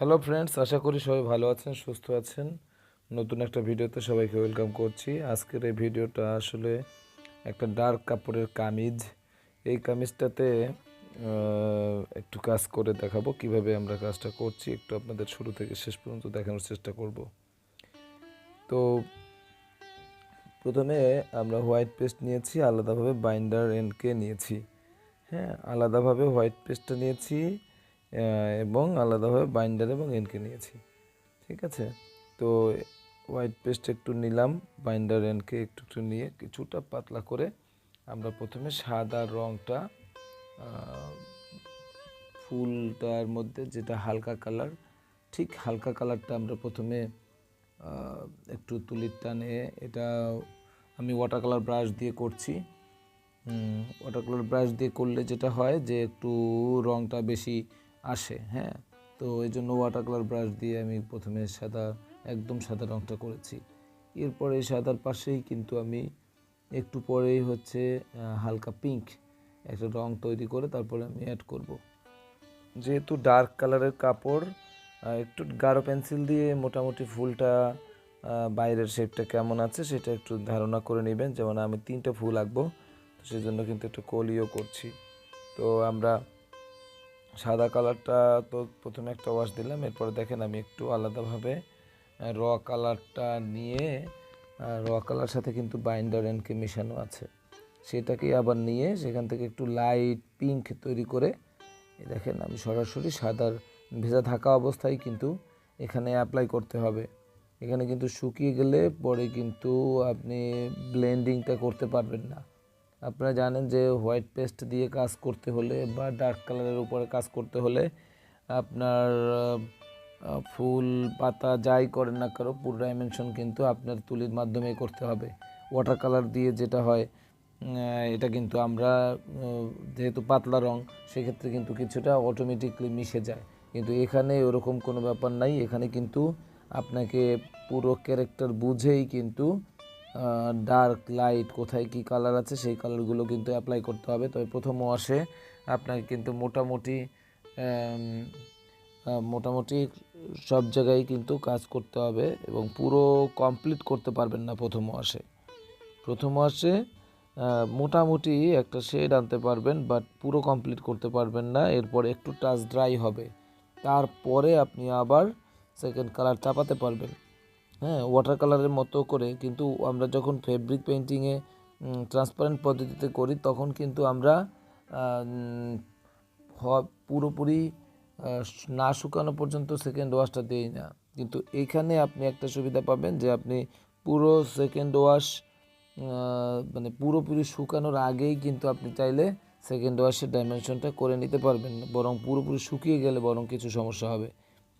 Hello friends আশা করি সবাই ভালো আছেন, সুস্থ আছেন। নতুন একটা ভিডিওতে সবাইকে ওয়েলকাম করছি। আজকের এই ভিডিওটা আসলে একটা ডার্ক কাপড়ের কামিজ। এই কামিজটাতে একটু কাজ করে দেখাবো কীভাবে আমরা কাজটা করছি। একটু আপনাদের শুরু থেকে শেষ পর্যন্ত দেখানোর চেষ্টা করব। তো, প্রথমে আমরা হোয়াইট পেস্ট নিয়েছি, আলাদাভাবে বাইন্ডার এন্ডকে নিয়েছি। হ্যাঁ আলাদাভাবে হোয়াইট পেস্টটা নিয়েছি। এবং আলাদাভাবে বাইন্ডার এবং এনকে নিয়েছি। ঠিক আছে? তো হোয়াইট পেস্ট একটু নিলাম বাইন্ডার এনকে একটু একটু নিয়ে কিছুটা পাতলা করে আমরা প্রথমে সাদা রঙটা ফুলটার মধ্যে যেটা হালকা কালার ঠিক হালকা কালারটা আমরা প্রথমে একটু তুলির টানে এটা আমি ওয়াটার কালার ব্রাশ দিয়ে করছি। ওয়াটার কালার ব্রাশ দিয়ে করলে যেটা হয় যে একটু রঙটা বেশি আসে হ্যাঁ। তো এই জন্য ওয়াটার কালার ব্রাশ দিয়ে আমি প্রথমে সাদা, একদম সাদা রঙটা করেছি। এরপরে সাদার পাশেই কিন্তু আমি একটু পরেই হচ্ছে হালকা পিঙ্ক একটা রং তৈরি করে তারপরে আমি অ্যাড করব। যেহেতু ডার্ক কালারের কাপড় একটু গাঢ় পেন্সিল দিয়ে মোটামুটি ফুলটা বাইরের শেপটা কেমন আছে সেটা একটু ধারণা করে নেবেন। যেমন আমি তিনটা ফুল আঁকবো, তো সেই জন্য কিন্তু একটু কলিও করছি। তো আমরা সাদা কালারটা তো প্রথমে একটা ওয়াশ দিলাম, এরপরে দেখেন আমি একটু আলাদাভাবে র কালারটা নিয়ে র কালার সাথে কিন্তু বাইন্ডার এনকে মেশানো আছে। সেটাকে আবার নিয়ে সেখান থেকে একটু লাইট পিঙ্ক তৈরি করে দেখেন আমি সরাসরি সাদার ভেজা থাকা অবস্থায় কিন্তু এখানে অ্যাপ্লাই করতে হবে। এখানে কিন্তু শুকিয়ে গেলে পরে কিন্তু আপনি ব্লেন্ডিংটা করতে পারবেন না। আপনারা জানেন যে হোয়াইট পেস্ট দিয়ে কাজ করতে হলে বা ডার্ক কালারের উপরে কাজ করতে হলে আপনার ফুল, পাতা যাই করেন না কারও পুরো ডাইমেনশন কিন্তু আপনার তুলির মাধ্যমেই করতে হবে। ওয়াটার কালার দিয়ে যেটা হয় এটা কিন্তু আমরা যেহেতু পাতলা রং, সেক্ষেত্রে কিন্তু কিছুটা অটোমেটিকলি মিশে যায়। কিন্তু এখানে ওরকম কোনো ব্যাপার নাই, এখানে কিন্তু আপনাকে পুরো ক্যারেক্টার বুঝেই কিন্তু ডার্ক লাইট কোথায় কি কালার আছে, সেই কালারগুলো কিন্তু অ্যাপ্লাই করতে হবে। তবে প্রথম ওয়াশে আপনাকে কিন্তু মোটামুটি মোটামুটি সব জায়গায় কিন্তু কাজ করতে হবে এবং পুরো কমপ্লিট করতে পারবেন না প্রথম ওয়াশে প্রথম ওয়াশে মোটামুটি একটা শেড আনতে পারবেন বাট পুরো কমপ্লিট করতে পারবেন না। এরপর একটু টাচ ড্রাই হবে। তারপরে আপনি আবার সেকেন্ড কালার চাপাতে পারবেন। হ্যাঁ ওয়াটার কালারের মতো করে কিন্তু আমরা যখন ফেব্রিক পেন্টিংয়ে ট্রান্সপারেন্ট পদ্ধতিতে করি, তখন কিন্তু আমরা পুরোপুরি না শুকানো পর্যন্ত সেকেন্ড ওয়াশটা দিই না। কিন্তু এখানে আপনি একটা সুবিধা পাবেন যে আপনি পুরো সেকেন্ড ওয়াশ মানে পুরোপুরি শুকানোর আগেই কিন্তু আপনি চাইলে সেকেন্ড ওয়াশের ডাইমেনশনটা করে নিতে পারবেন। বরং পুরোপুরি শুকিয়ে গেলে বরং কিছু সমস্যা হবে।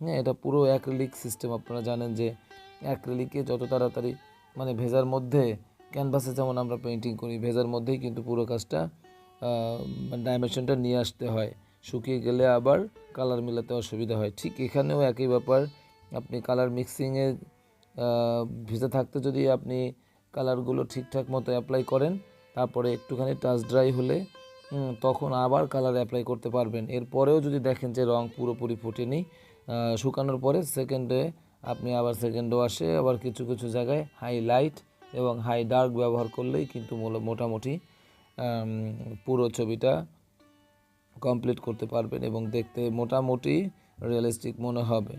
হ্যাঁ এটা পুরো অ্যাক্রিলিক সিস্টেম আপনারা জানেন যে অ্যাক্রিলিকে যত তাড়াতাড়ি মানে ভেজার মধ্যে, ক্যানভাসে যেমন আমরা পেন্টিং করি, ভেজার মধ্যেই কিন্তু পুরো কাজটা ডাইমেনশনটা নিয়ে আসতে হয়। শুকিয়ে গেলে আবার কালার মেলাতে অসুবিধা হয়। ঠিক এখানেও একই ব্যাপার। আপনি কালার মিক্সিংয়ে ভেজে থাকতে যদি আপনি কালারগুলো ঠিকঠাক মতো অ্যাপ্লাই করেন, তারপরে একটুখানি টাচ ড্রাই হলে তখন আবার কালার অ্যাপ্লাই করতে পারবেন। এরপরেও যদি দেখেন যে রং পুরোপুরি ফুটেনি শুকানোর পরে সেকেন্ডে আপনি আবার সেকেন্ড ওয়াশে আবার কিছু কিছু জায়গায় হাই লাইট এবং হাই ডার্ক ব্যবহার করলেই কিন্তু মোটামুটি পুরো ছবিটা কমপ্লিট করতে পারবেন এবং দেখতে মোটামুটি রিয়েলিস্টিক মনে হবে।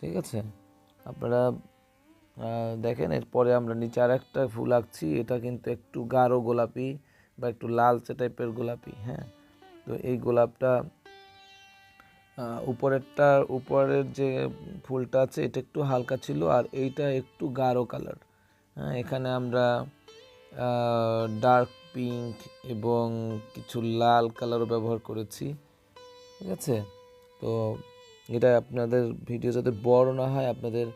ঠিক আছে? আপনারা দেখেন, এরপরে আমরা নিচে আর একটা ফুল আঁকছি, এটা কিন্তু একটু গাঢ় গোলাপি বা একটু লালচে টাইপের গোলাপি হ্যাঁ? তো এই গোলাপটা উপরেরটা, উপরের যে ফুলটা আছে, এটা একটু হালকা ছিল আর এইটা একটু গাঢ় কালার। হ্যাঁ এখানে আমরা ডার্ক পিঙ্ক এবং কিছু লাল কালারও ব্যবহার করেছি, ঠিক আছে? তো এটা আপনাদের ভিডিও যাতে বড় না হয়, আপনাদের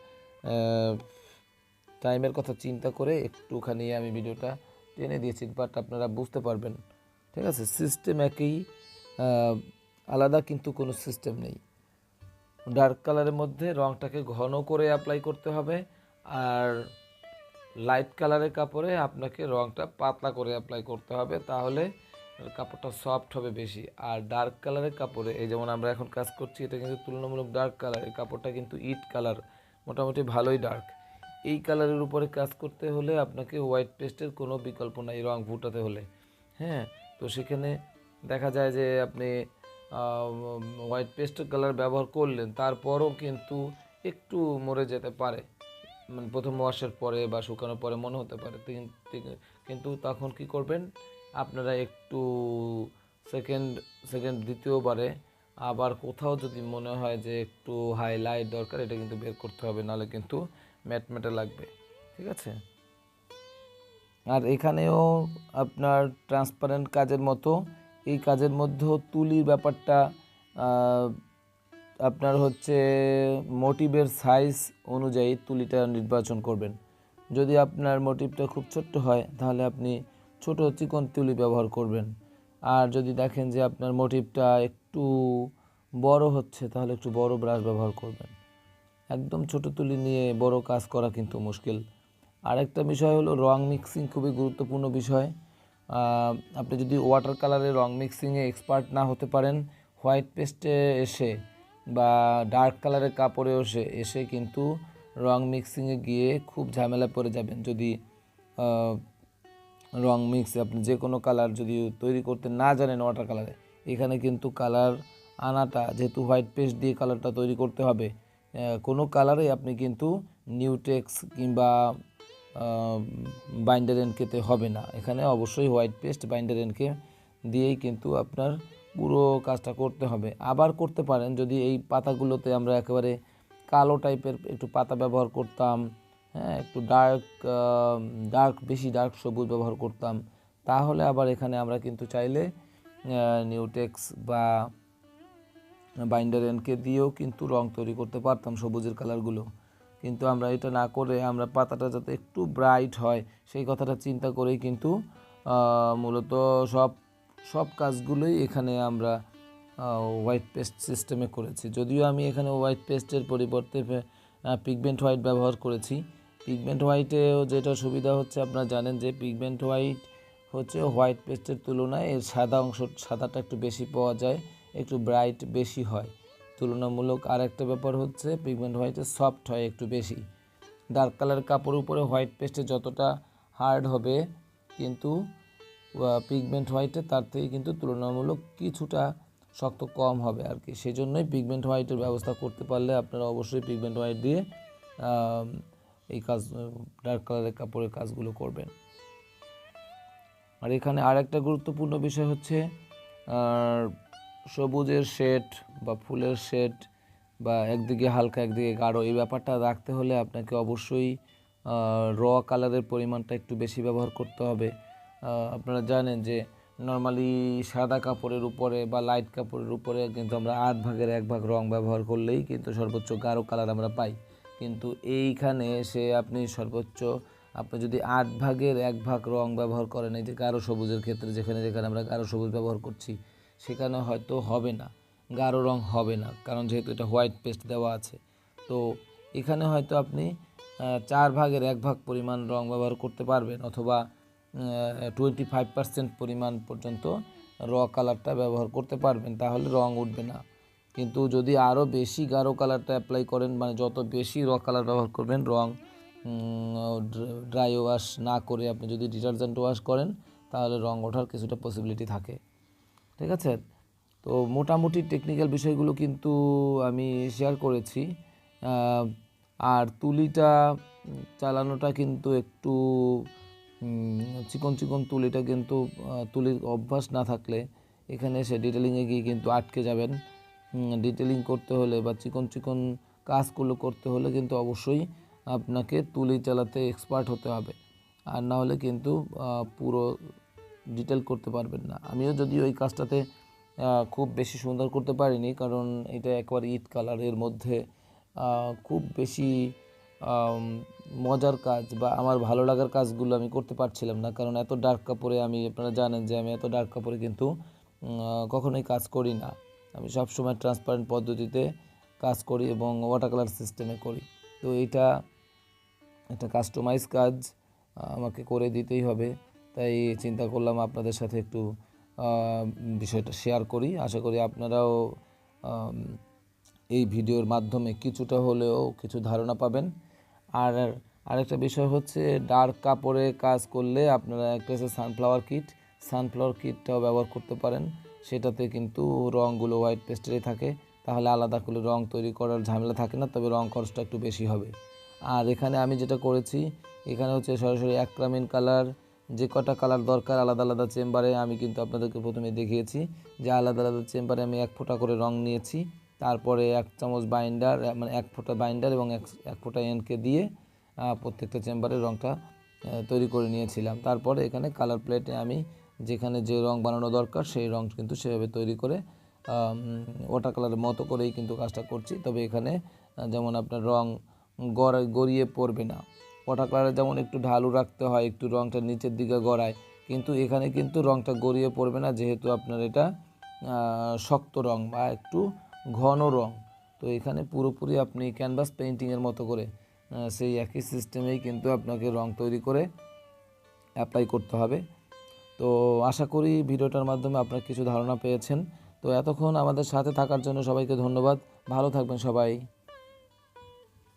টাইমের কথা চিন্তা করে একটুখানি আমি ভিডিওটা টেনে দিয়েছি বাট আপনারা বুঝতে পারবেন, ঠিক আছে? সিস্টেম একই আলাদা কিন্তু কোনো সিস্টেম নেই। ডার্ক কালারের মধ্যে রংটাকে ঘন করে অ্যাপ্লাই করতে হবে আর লাইট কালারের কাপড়ে আপনাকে রংটা পাতলা করে অ্যাপ্লাই করতে হবে তাহলে কাপড়টা সফট হবে বেশি। আর ডার্ক কালারের কাপড়ে, এই যেমন আমরা এখন কাজ করছি, এটা কিন্তু তুলনামূলক ডার্ক কালার এই কাপড়টা কিন্তু ইট কালার মোটামুটি ভালোই ডার্ক এই কালারের উপরে কাজ করতে হলে আপনাকে হোয়াইট পেস্টের কোনো বিকল্প নাই রং ফুটাতে হলে। হ্যাঁ তো সেখানে দেখা যায় যে আপনি হোয়াইট পেস্টের কালার ব্যবহার করলেন, তারপরও কিন্তু একটু মরে যেতে পারে। মানে প্রথম ওয়াশের পরে বা শুকানোর পরে মনে হতে পারে। কিন্তু তখন কি করবেন, আপনারা একটু সেকেন্ড সেকেন্ড দ্বিতীয়বারে আবার কোথাও যদি মনে হয় যে একটু হাইলাইট দরকার, এটা কিন্তু বের করতে হবে, নাহলে কিন্তু ম্যাট ম্যাটে লাগবে। ঠিক আছে? আর এখানেও আপনার ট্রান্সপারেন্ট কাজের মতো এই কাজের মধ্যেও তুলির ব্যাপারটা আপনার হচ্ছে মোটিভের সাইজ অনুযায়ী তুলিটা নির্বাচন করবেন। যদি আপনার মোটিভটা খুব ছোট্ট হয়, তাহলে আপনি ছোট চিকন তুলি ব্যবহার করবেন। আর যদি দেখেন যে আপনার মোটিভটা একটু বড় হচ্ছে, তাহলে একটু বড় ব্রাশ ব্যবহার করবেন। একদম ছোট তুলি নিয়ে বড় কাজ করা কিন্তু মুশকিল। আরেকটা বিষয় হলো রং মিক্সিং খুবই গুরুত্বপূর্ণ বিষয়। আপনি যদি ওয়াটার কালারে রং মিক্সিংয়ে এক্সপার্ট না হতে পারেন হোয়াইট পেস্টে এসে বা ডার্ক কালারের কাপড়ে এসে এসে কিন্তু রং মিক্সিংয়ে গিয়ে খুব ঝামেলা পড়ে যাবেন। যদি রং মিক্স আপনি যে কোনো কালার যদি তৈরি করতে না জানেন ওয়াটার কালারে এখানে কিন্তু কালার আনাটা, যেহেতু হোয়াইট পেস্ট দিয়ে কালারটা তৈরি করতে হবে কোনো কালারে আপনি কিন্তু নিউটেক্স কিংবা বাইন্ডার এনকেতে হবে না। এখানে অবশ্যই হোয়াইট পেস্ট বাইন্ডার এনকে দিয়েই কিন্তু আপনার পুরো কাজটা করতে হবে। আবার করতে পারেন, যদি এই পাতাগুলোতে আমরা একেবারে কালো টাইপের একটু পাতা ব্যবহার করতাম হ্যাঁ একটু ডার্ক ডার্ক বেশি ডার্ক সবুজ ব্যবহার করতাম, তাহলে আবার এখানে আমরা কিন্তু চাইলে নিউটেক্স বা বাইন্ডার এনকে দিয়েও কিন্তু রং তৈরি করতে পারতাম সবুজের কালারগুলো কিন্তু আমরা এটা না করে আমরা পাতাটা যাতে একটু ব্রাইট হয়, সেই কথাটা চিন্তা করেই কিন্তু মূলত সব সব কাজগুলোই এখানে আমরা হোয়াইট পেস্ট সিস্টেমে করেছি। যদিও আমি এখানে হোয়াইট পেস্টের পরিবর্তে পিগমেন্ট হোয়াইট ব্যবহার করেছি। পিগমেন্ট হোয়াইটেও যেটা সুবিধা হচ্ছে, আপনারা জানেন যে পিগমেন্ট হোয়াইট হচ্ছে হোয়াইট পেস্টের তুলনায় এর সাদা অংশ, সাদাটা একটু বেশি পাওয়া যায়, একটু ব্রাইট বেশি হয়। তুলনামূলক আর একটা ব্যাপার হচ্ছে পিগমেন্ট হোয়াইটে সফট হয় একটু বেশি। ডার্ক কালার কাপড়ের উপরে হোয়াইট পেস্টে যতটা হার্ড হবে, কিন্তু পিগমেন্ট হোয়াইটে তার থেকে কিন্তু তুলনামূলক কিছুটা শক্ত কম হবে আর কি। সেই জন্যই পিগমেন্ট হোয়াইটের ব্যবস্থা করতে পারলে আপনারা অবশ্যই পিগমেন্ট হোয়াইট দিয়ে এই কাজ ডার্ক কালারের কাপড়ের কাজগুলো করবেন। আর এখানে আর একটা গুরুত্বপূর্ণ বিষয় হচ্ছে সবুজের শেড বা ফুলের শেড বা একদিকে হালকা, একদিকে গাঢ়, এই ব্যাপারটা রাখতে হলে আপনাকে অবশ্যই র কালারের পরিমাণটা একটু বেশি ব্যবহার করতে হবে। আপনারা জানেন যে নর্মালি সাদা কাপড়ের উপরে বা লাইট কাপড়ের উপরে কিন্তু আমরা আট ভাগের এক ভাগ রং ব্যবহার করলেই কিন্তু সর্বোচ্চ গাঢ় কালার আমরা পাই। কিন্তু এইখানে এসে আপনি সর্বোচ্চ, আপনি যদি আট ভাগের এক ভাগ রং ব্যবহার করেন, এই যে গাঢ় সবুজের ক্ষেত্রে যেখানে যেখানে আমরা গাঢ় সবুজ ব্যবহার করছি সেখানে হয়তো হবে না। গাঢ় রং হবে না, কারণ যেহেতু এটা হোয়াইট পেস্ট দেওয়া আছে। তো এখানে হয়তো আপনি চার ভাগের এক ভাগ পরিমাণ রং ব্যবহার করতে পারবেন অথবা টোয়েন্টি ফাইভ পার্সেন্ট পরিমাণ পর্যন্ত র কালারটা ব্যবহার করতে পারবেন, তাহলে রং উঠবে না। কিন্তু যদি আরও বেশি গাঢ় কালারটা অ্যাপ্লাই করেন মানে যত বেশি র কালার ব্যবহার করবেন, রং ড্রাই ওয়াশ না করে আপনি যদি ডিটারজেন্ট ওয়াশ করেন, তাহলে রং ওঠার কিছুটা পসিবিলিটি থাকে। ঠিক আছে? তো মোটামুটি টেকনিক্যাল বিষয়গুলো কিন্তু আমি শেয়ার করেছি। আর তুলিটা চালানোটা কিন্তু একটু চিকন চিকন তুলিটা কিন্তু তুলির অভ্যাস না থাকলে এখানে এসে ডিটেলিংয়ে গিয়ে কিন্তু আটকে যাবেন। ডিটেলিং করতে হলে বা চিকন চিকন কাজগুলো করতে হলে কিন্তু অবশ্যই আপনাকে তুলি চালাতে এক্সপার্ট হতে হবে। আর না হলে কিন্তু পুরো ডিটেল করতে পারবেন না। আমিও যদি ওই কাজটাতে খুব বেশি সুন্দর করতে পারিনি, কারণ এটা একবার ইট কালারের মধ্যে খুব বেশি মজার কাজ বা আমার ভালো লাগার কাজগুলো আমি করতে পারছিলাম না, কারণ এত ডার্ক কাপড়ে আমি, আপনারা জানেন যে আমি এত ডার্ক কাপড়ে কিন্তু কখনোই কাজ করি না। আমি সবসময় ট্রান্সপারেন্ট পদ্ধতিতে কাজ করি এবং ওয়াটার কালার সিস্টেমে করি। তো এটা একটা কাস্টমাইজ কাজ আমাকে করে দিতেই হবে। তাই চিন্তা করলাম আপনাদের সাথে একটু বিষয়টা শেয়ার করি। আশা করি আপনারাও এই ভিডিওর মাধ্যমে কিছুটা হলেও কিছু ধারণা পাবেন। আর আরেকটা বিষয় হচ্ছে ডার্ক কাপড়ে কাজ করলে আপনারা একটা হচ্ছে সানফ্লাওয়ার কিট সানফ্লাওয়ার কিটটাও ব্যবহার করতে পারেন। সেটাতে কিন্তু রঙগুলো হোয়াইট পেস্টেরই থাকে। তাহলে আলাদা করে রং তৈরি করার ঝামেলা থাকে না, তবে রং খরচটা একটু বেশি হবে। আর এখানে আমি যেটা করেছি, এখানে হচ্ছে সরাসরি অ্যাক্রামিন কালার যে কটা কালার দরকার আলাদা আলাদা চেম্বারে আমি কিন্তু আপনাদেরকে প্রথমে দেখিয়েছি যে আলাদা আলাদা চেম্বারে আমি এক ফোঁটা করে রং নিয়েছি। তারপরে এক চামচ বাইন্ডার মানে এক ফোঁটা বাইন্ডার এবং এক এক ফোঁটা এনকে দিয়ে প্রত্যেকটা চেম্বারে রংটা তৈরি করে নিয়েছিলাম। তারপরে এখানে কালার প্লেটে আমি যেখানে যে রং বানানো দরকার সেই রং কিন্তু সেভাবে তৈরি করে ওয়াটার কালারের মতো করেই কিন্তু কাজটা করছি। তবে এখানে যেমন আপনার রং গড়, গড়িয়ে পড়বে না। ওয়াটার কালারে যেমন একটু ঢালু রাখতে হয়, একটু রংটা নিচের দিকে গড়ায়, কিন্তু এখানে কিন্তু রংটা গড়িয়ে পড়বে না, যেহেতু আপনার এটা শক্ত রং বা একটু ঘন রং। তো এখানে পুরোপুরি আপনি ক্যানভাস পেন্টিংয়ের মতো করে সেই একই সিস্টেমেই কিন্তু আপনাকে রং তৈরি করে অ্যাপ্লাই করতে হবে। তো আশা করি ভিডিওটার মাধ্যমে আপনার কিছু ধারণা পেয়েছেন। তো এতক্ষণ আমাদের সাথে থাকার জন্য সবাইকে ধন্যবাদ। ভালো থাকবেন সবাই।